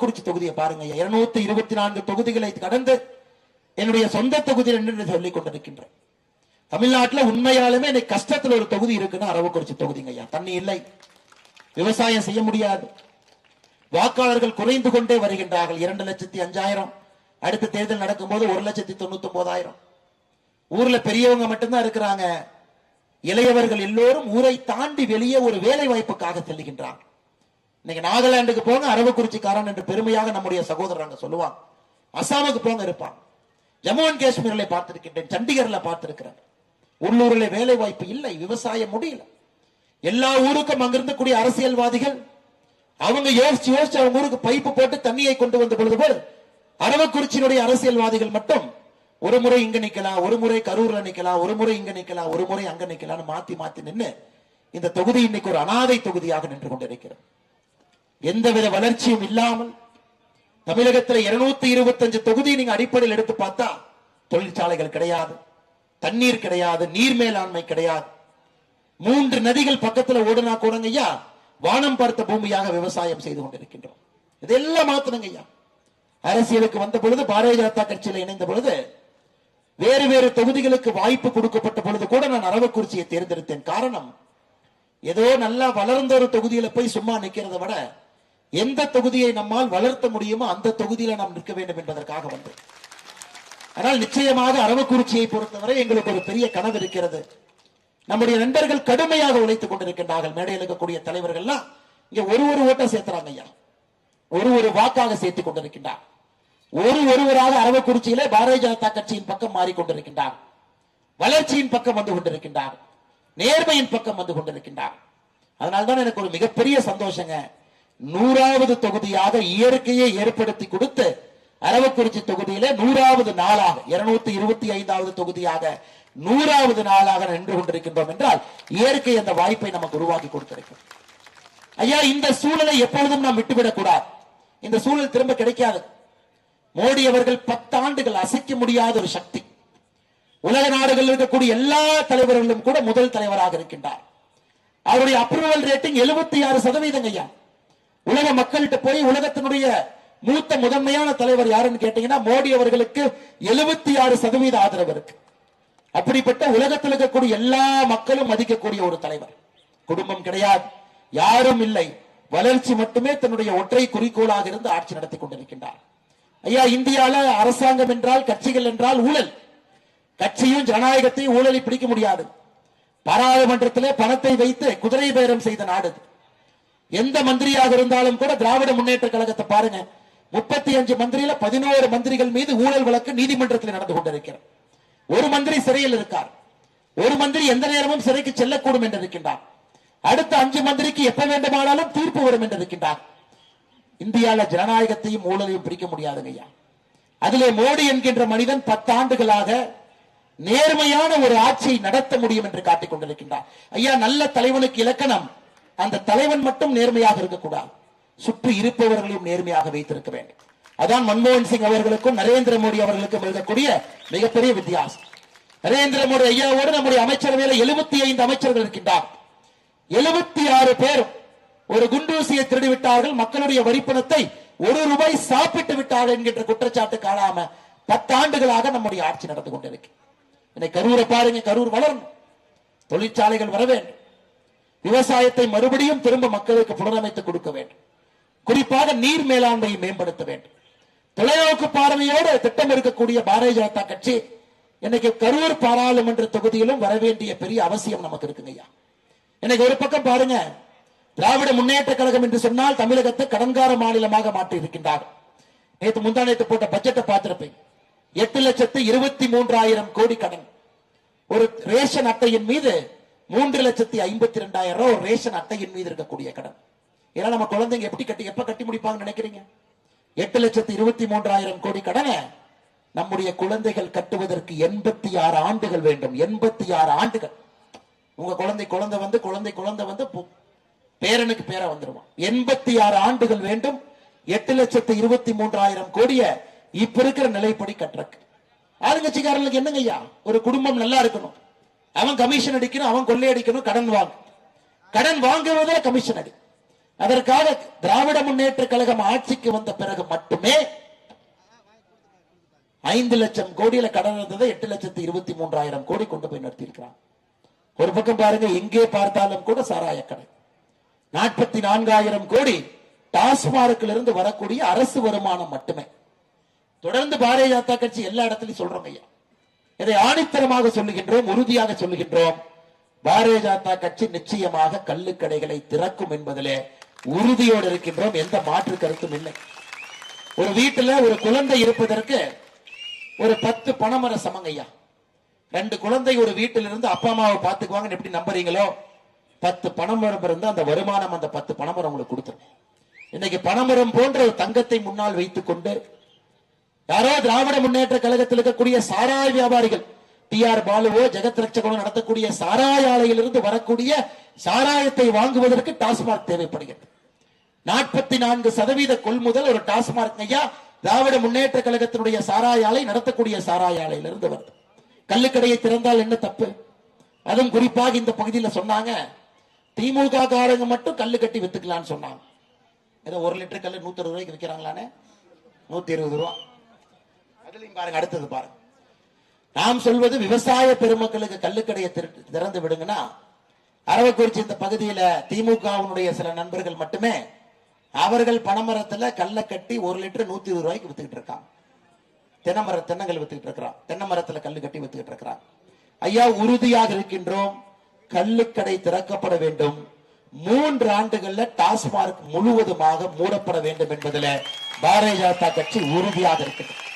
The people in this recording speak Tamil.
குறிச்சி தொகுதியை பாருங்க இருநூத்தி இருபத்தி நான்கு தொகுதிகளை கடந்து என்னுடைய சொந்த தொகுதியில் என்று சொல்லிக் கொண்டிருக்கின்றேன். தமிழ்நாட்டுல உண்மையாலுமே இன்னைக்கு கஷ்டத்துல ஒரு தொகுதி இருக்குன்னா அரவக்குறிச்சி தொகுதிங்க ஐயா. தண்ணி இல்லை. விவசாயம் செய்ய முடியாது. வாக்காளர்கள் குறைந்து கொண்டே வருகின்றார்கள். இரண்டு லட்சத்தி அஞ்சாயிரம். அடுத்த தேர்தல் நடக்கும்போது ஒரு லட்சத்தி தொண்ணூத்தி ஒன்பதாயிரம் ஊர்ல பெரியவங்க மட்டும்தான் இருக்கிறாங்க. இளையவர்கள் எல்லோரும் ஊரை தாண்டி வெளியே ஒரு வேலை வாய்ப்புக்காக செல்லுகின்றாங்க. இன்னைக்கு நாகாலாந்துக்கு போங்க அரவக்குறிச்சிக்காரன் என்று பெருமையாக நம்முடைய சகோதரர் அங்க சொல்லுவாங்க. அசாமுக்கு போங்க இருப்பான். ஜம்மு அண்ட் காஷ்மீர்ல பார்த்திருக்கின்றேன் சண்டிகர்ல பார்த்திருக்கிறேன். உள்ளூர்ல வேலை வாய்ப்பு இல்லை விவசாயம் முடியல. எல்லா ஊருக்கும் அங்கிருந்து கூடிய அரசியல்வாதிகள் அவங்க யோசிச்சு யோசிச்சு அவங்க ஊருக்கு பைப்பு போட்டு தண்ணியை கொண்டு வந்த பொழுது போல் அரவக்குறிச்சியினுடைய அரசியல்வாதிகள் மட்டும் ஒரு முறை இங்க நிக்கலாம் ஒரு முறை கரூர்ல நிக்கலாம் ஒரு முறை இங்க நிக்கலாம் ஒரு முறை அங்க நிக்கலாம்னு மாத்தி மாத்தி நின்னு இந்த தொகுதி இன்னைக்கு ஒரு அனாதை தொகுதியாக நின்று கொண்டிருக்கிறது. எந்தவித வளர்ச்சியும் இல்லாமல் தமிழகத்தில் இருநூத்தி இருபத்தஞ்சு தொகுதி நீங்க அடிப்படையில் எடுத்து பார்த்தா தொழிற்சாலைகள் கிடையாது தண்ணீர் கிடையாது நீர் மேலாண்மை கிடையாது. மூன்று நதிகள் பக்கத்துல ஓடுனா கூடங்க ஐயா வானம் பார்த்த பூமியாக விவசாயம் செய்து கொண்டிருக்கின்றோம். இதெல்லாம் மாத்தணுங்க ஐயா. அரசியலுக்கு வந்த பொழுது பாரதிய ஜனதா கட்சியில் இணைந்த பொழுது வேறு வேறு தொகுதிகளுக்கு வாய்ப்பு கொடுக்கப்பட்ட பொழுது கூட நான் அரவக்குறிச்சியை தேர்ந்தெடுத்தேன். காரணம் ஏதோ நல்லா வளர்ந்த ஒரு தொகுதியில போய் சும்மா நிக்கிறத விட எந்த தொகுதியை நம்மால் வளர்த்த முடியுமோ அந்த தொகுதியில நாம் நிற்க வேண்டும் என்பதற்காக வந்து ஆனால் நிச்சயமாக அரவக்குறிச்சியை பொறுத்தவரை எங்களுக்கு ஒரு பெரிய கனவு இருக்கிறது. நம்முடைய நண்பர்கள் கடுமையாக உழைத்துக் கொண்டிருக்கின்றார்கள். மேடையில் இருக்கக்கூடிய தலைவர்கள்லாம் இங்க ஒரு ஒரு ஓட்டை சேர்த்துறாங்க ஐயா. ஒரு ஒரு வாக்காக சேர்த்துக் கொண்டிருக்கின்றார். ஒரு ஒருவராக அரவக்குறிச்சியிலே பாரதிய ஜனதா கட்சியின் பக்கம் மாறிக்கொண்டிருக்கின்றார் வளர்ச்சியின் பக்கம் வந்து கொண்டிருக்கின்றார். நேர்மையின் பக்கம் வந்து கொண்டிருக்கின்றார். அதனால்தான் எனக்கு ஒரு மிகப்பெரிய சந்தோஷங்க. நூறாவது தொகுதியாக இயற்கையை ஏற்படுத்தி கொடுத்து அரவக்குறிச்சி தொகுதியில நூறாவது நாளாக இருநூத்தி இருபத்தி ஐந்தாவது தொகுதியாக நூறாவது நாளாக நின்று கொண்டிருக்கின்றோம் என்றால் இயற்கை அந்த வாய்ப்பை நமக்கு உருவாக்கி கொடுத்திருக்கும். ஐயா இந்த சூழலை எப்பொழுதும் நாம் விட்டுவிடக்கூடாது. இந்த சூழல் திரும்ப கிடைக்காது. மோடி அவர்கள் பத்தாண்டுகள் அசைக்க முடியாத ஒரு சக்தி. உலக நாடுகளில் இருக்கக்கூடிய எல்லா தலைவர்களும் கூட முதல் தலைவராக இருக்கின்றார். அவருடைய அப்ரூவல் ரேட்டிங் 76% ஆறு சதவீதம் ஐயா. உலக மக்கள்கிட்ட போய் உலகத்தினுடைய மூத்த முதன்மையான தலைவர் யாருன்னு கேட்டீங்கன்னா மோடி அவர்களுக்கு 76% ஆறு சதவீத ஆதரவு இருக்கு. அப்படிப்பட்ட உலகத்தில் இருக்கக்கூடிய எல்லா மக்களும் மதிக்கக்கூடிய ஒரு தலைவர். குடும்பம் கிடையாது யாரும் இல்லை. வளர்ச்சி மட்டுமே தன்னுடைய ஒற்றை குறிக்கோளாக இருந்து ஆட்சி நடத்தி கொண்டிருக்கின்றார். ஐயா இந்தியால அரசாங்கம் என்றால் கட்சிகள் என்றால் ஊழல். கட்சியும் ஜனநாயகத்தையும் ஊழலை பிடிக்க முடியாது. பாராளுமன்றத்திலே பணத்தை வைத்து குதிரை பேரம் செய்த நாடு எந்த மந்திரியாக இருந்தாலும் கூட திராவிட முன்னேற்ற கழகத்தை பாருங்க. முப்பத்தி அஞ்சு மந்திரியில பதினோரு மந்திரிகள் மீது ஊழல் வழக்கு நீதிமன்றத்தில் நடந்து கொண்டிருக்கிறது. ஒரு மந்திரி சிறையில் இருக்கார். ஒரு மந்திரி எந்த நேரமும் சிறைக்கு செல்லக்கூடும் என்று இருக்கின்றார். அடுத்த அஞ்சு மந்திரிக்கு எப்ப வேண்டுமானாலும் தீர்ப்பு வரும் என்று இருக்கின்றார். இந்தியால ஜனநாயகத்தையும் ஊழலையும் பிரிக்க முடியாதுங்க ஐயா. அதிலே மோடி என்கின்ற மனிதன் பத்தாண்டுகளாக நேர்மையான ஒரு ஆட்சியை நடத்த முடியும் என்று காட்டிக் கொண்டிருக்கின்றார். ஐயா நல்ல தலைவனுக்கு இலக்கணம். அந்த தலைவன் மட்டும் நேர்மையாக இருக்கக்கூடாது. சுற்றி இருப்பவர்களையும் நேர்மையாக வைத்திருக்க வேண்டும். அதான் மன்மோகன் சிங் அவர்களுக்கும் நரேந்திர மோடி அவர்களுக்கும் எழுதக்கூடிய மிகப்பெரிய வித்தியாசம். நரேந்திர மோடி ஐயாவோடு நம்முடைய அமைச்சரவையில் எழுபத்தி ஐந்து அமைச்சர்கள் இருக்கின்றார். எழுபத்தி ஆறு பேரும் ஒரு குண்டூசியை திருடிவிட்டார்கள். மக்களுடைய வரிப்பணத்தை ஒரு ரூபாய் சாப்பிட்டு விட்டார்கள் என்கின்ற குற்றச்சாட்டு காணாம பத்தாண்டுகளாக நம்முடைய ஆட்சி நடந்து கொண்டிருக்கு. இன்னைக்கு கரூரை பாருங்க கரூர் வளரணும். தொழிற்சாலைகள் வர வேண்டும். விவசாயத்தை மறுபடியும் திரும்ப மக்களுக்கு புனரமைத்து கொடுக்க வேண்டும். குறிப்பாக நீர் மேலாண்மையை மேம்படுத்த வேண்டும். தொலைநோக்கு பார்வையோடு திட்டம் இருக்கக்கூடிய பாரதிய ஜனதா கட்சி இன்னைக்கு கரூர் பாராளுமன்ற தொகுதியிலும் வரவேண்டிய பெரிய அவசியம் நமக்கு இருக்குங்கய்யா இன்னைக்கு ஒரு பக்கம் பாருங்க திராவிட முன்னேற்ற கழகம் என்று சொன்னால் தமிழகத்தை கடன்கார மாநிலமாக மாற்றி இருக்கின்றார் நேற்று முந்தா நேற்று போட்ட பட்ஜெட்டை பார்த்திருப்பேன். எட்டு லட்சத்து இருபத்தி மூன்றாயிரம் கோடி கடன். ஒரு ரேஷன் அட்டையின் மீது மூன்று லட்சத்தி ஐம்பத்தி ரெண்டாயிரம் ரூபாய் ரேஷன் அட்டையின் மீது இருக்கக்கூடிய கடன். ஏன்னா நம்ம குழந்தைங்க எப்படி கட்டி எப்ப கட்டி முடிப்பாங்கன்னு நினைக்கிறீங்க? எட்டு லட்சத்தி இருபத்தி மூன்றாயிரம் கோடி கடனை நம்முடைய குழந்தைகள் கட்டுவதற்கு எண்பத்தி ஆறு ஆண்டுகள் வேண்டும். எண்பத்தி ஆறு ஆண்டுகள். உங்க குழந்தை குழந்தை வந்து குழந்தை குழந்தை வந்து பேரனுக்கு பேரா வந்துருவான். எண்பத்தி ஆறு ஆண்டுகள் வேண்டும். எட்டு லட்சத்து இருபத்தி மூன்றாயிரம் கோடிய இப்ப இருக்கிற நிலைப்படி கட்டுறக்கு ஆளுங்கட்சிக்காரர்களுக்கு என்னங்க ஐயா ஒரு குடும்பம் நல்லா இருக்கணும். அவன் கமிஷன் அடிக்கணும் அவன் கொள்ளையடிக்கணும் கடன் வாங்க. கடன் வாங்குவதில் கமிஷன் அடி. அதற்காக திராவிட முன்னேற்ற கழகம் ஆட்சிக்கு வந்த பிறகு மட்டுமே ஐந்து லட்சம் கோடியில கடன் இருந்ததை எட்டு லட்சத்து இருபத்தி மூன்றாயிரம் கோடி கொண்டு போய் நடத்தியிருக்கிறான். ஒரு பக்கம் பாருங்க எங்கே பார்த்தாலும் கூட சாராய கடை. நாற்பத்தி நான்காயிரம் கோடி டாஸ்மார்க்கில் இருந்து வரக்கூடிய அரசு வருமானம் மட்டுமே. தொடர்ந்து பாரதிய ஜனதா கட்சி எல்லா இடத்துலயும் சொல்றோம் ஐயா. இதை ஆணித்தரமாக சொல்லுகின்றோம் உறுதியாக சொல்லுகின்றோம். பாரதிய ஜனதா கட்சி நிச்சயமாக கள்ளுக்கடைகளை திறக்கும் என்பதிலே உறுதியோடு இருக்கின்றோம். எந்த மாற்று கருத்தும் இல்லை. ஒரு வீட்டுல ஒரு குழந்தை இருப்பதற்கு ஒரு பத்து பணமர சமங்கய்யா ரெண்டு குழந்தை ஒரு வீட்டில் இருந்து அப்பா அம்மாவை பார்த்துக்குவாங்கன்னு எப்படி நம்புறீங்களோ பத்து பணமரம் இருந்து அந்த வருமானம் அந்த பத்து பணமரம் உங்களுக்கு கொடுத்துரும் இன்னைக்கு பணமரம் போன்ற ஒரு தங்கத்தை முன்னால் வைத்துக் கொண்டு யாரோ திராவிட முன்னேற்ற கழகத்தில் இருக்கக்கூடிய சாராய வியாபாரிகள் டி ஆர் பாலுவோ ஜெகத் ரட்சகனோ நடத்தக்கூடிய சாராய ஆலையிலிருந்து வரக்கூடிய சாராயத்தை வாங்குவதற்கு டாஸ்மாக் தேவைப்படுகிறது. நாற்பத்தி நான்கு சதவீத கொள்முதல் ஒரு டாஸ்மாக் ஐயா திராவிட முன்னேற்ற கழகத்தினுடைய சாராய ஆலை நடத்தக்கூடிய சாராய ஆலையிலிருந்து வருது. கல்லுக்கடையை திறந்தால் என்ன தப்பு? அதுவும் குறிப்பாக இந்த பகுதியில் சொன்னாங்க. திமுக காரங்க மட்டும் கல்லு கட்டி வித்துக்கலாம்னு சொன்னாங்க. ஏதோ ஒரு லிட்டர் கல்லு நூத்தி அறுபது ரூபாய்க்கு விற்கிறாங்களானே நூத்தி இருபது ரூபா. அதுலையும் பாருங்க அடுத்தது பாருங்க. நாம் சொல்வது விவசாய பெருமக்களுக்கு கல்லுக்கடையை திறந்து விடுங்கன்னா அரவக்குறிச்சி இந்த பகுதியில திமுகவினுடைய சில நண்பர்கள் மட்டுமே அவர்கள் பனைமரத்துல கல்லை கட்டி ஒரு லிட்டர் நூத்தி இருபது ரூபாய்க்கு வித்துக்கிட்டு இருக்காங்க. தென்னமர தென்னங்கள் வித்துக்கிட்டு இருக்கிறான். தென்னை மரத்துல கல்லு கட்டி வித்துக்கிட்டு இருக்கிறான். ஐயா உறுதியாக இருக்கின்றோம் கல்லுக்கடை திறக்கப்பட வேண்டும். மூன்று ஆண்டுகள்ல டாஸ்மார்க் முழுவதுமாக மூடப்பட வேண்டும் என்பதில் பாரதிய ஜனதா கட்சி உறுதியாக இருக்கிறது